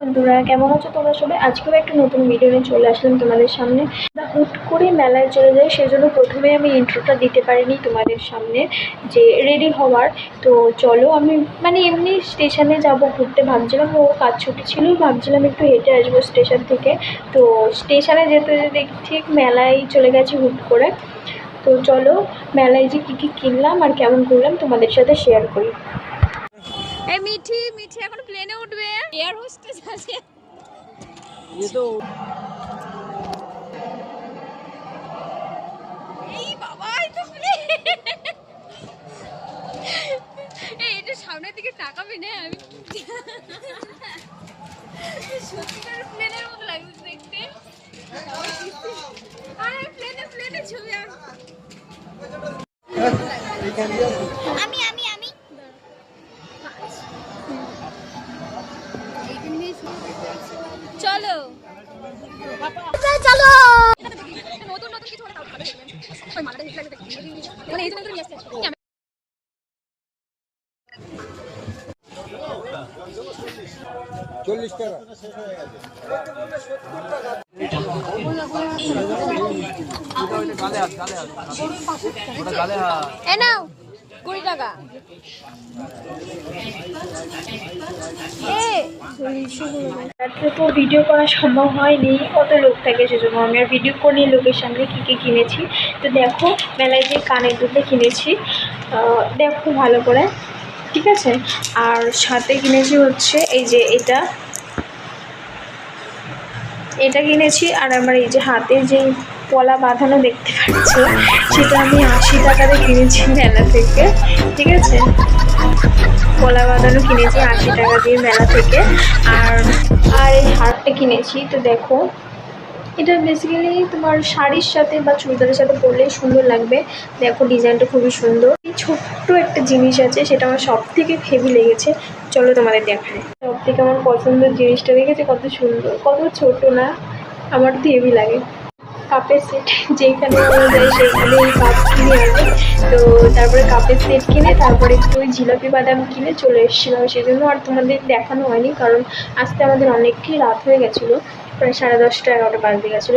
বন্ধুরা, কেমন আছো তোমরা সবাই? আজকেও একটা নতুন ভিডিও নিয়ে চলে আসলাম তোমাদের সামনে। আমরা হুট করে মেলায় চলে যাই, সেজন্য প্রথমে আমি ইন্ট্রোটা দিতে পারিনি তোমাদের সামনে, যে রেডি হওয়ার। তো চলো আমি মানে এমনি স্টেশনে যাব ঘুরতে। ভাবছিলাম ও কাজ ছুটি ছিল, ভাবছিলাম একটু হেঁটে আসব স্টেশন থেকে। তো স্টেশনে যেতে যেতে ঠিক মেলায় চলে গেছি হুট করে। তো চলো, মেলায় যে কী কী কিনলাম আর কেমন করলাম তোমাদের সাথে শেয়ার করি। এই মিঠি মিঠি এখন প্লেনে উঠবে। এয়ার হোস্টেস আছে। এই বাবা এই তো এই একটু সামনের দিকে তাকাবি না আমি সত্যিকার প্লেনের মতো লাগছে দেখতে। আরে প্লেনে প্লেনে ছবি আঁক। চলো। চলো। নতুন নতুন কিছু মানে এই জন্য নিয়ে আসছে চল্লিশ টাকা। এ কুড়ি টাকা তো ভিডিও করা সম্ভব হয়নি, কত লোক থাকে সেজন্য। আমি আর ভিডিও করিনি, লোকের সামনে কী কী কিনেছি। তো দেখো, মেলায় যে কানের দুটো কিনেছি দেখো ভালো করে, ঠিক আছে? আর সাথে কিনেছি হচ্ছে এই যে এটা। এটা কিনেছি, আর আমার এই যে হাতে যে পলা বাঁধানো দেখতে পাচ্ছ। সেটা আমি আশি টাকাতে কিনেছি মেলা থেকে, ঠিক আছে? কলা বাঁধানো কিনেছি আশি টাকা দিয়ে মেলা থেকে। আর আর এই হারটা কিনেছি, তো দেখো। এটা বেসিক্যালি তোমার শাড়ির সাথে বা চুড়িদারের সাথে পরলেই সুন্দর লাগবে। দেখো, ডিজাইনটা খুবই সুন্দর। এই ছোট্ট একটা জিনিস আছে, সেটা আমার সব থেকে হেভি লেগেছে। চলো তোমাদের দেখায় সব থেকে আমার পছন্দের জিনিসটা দেখেছে? কত সুন্দর, কত ছোট না? আমার তো হেভি লাগে। কাপের সেট যেখানে আমরা যাই এই কাপ কিনে আনবে তো তারপরে কাপের সেট কিনে তারপরে একটু ওই জিলাপি বাদাম কিনে চলে এসেছিলাম। সেই জন্য আর তোমাদের দেখানো হয়নি, কারণ আসতে আমাদের অনেকটাই রাত হয়ে গেছিল। প্রায় সাড়ে দশটা, এগারোটা বাজতে গেছিল।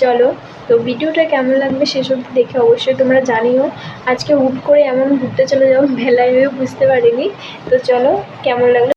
চলো, তো ভিডিওটা কেমন লাগবে সেসব দেখে অবশ্যই তোমরা জানিও। আজকে হুট করে এমন ঘুরতে চলে মেলায় হয়ে বুঝতে পারিনি। তো চলো, কেমন লাগল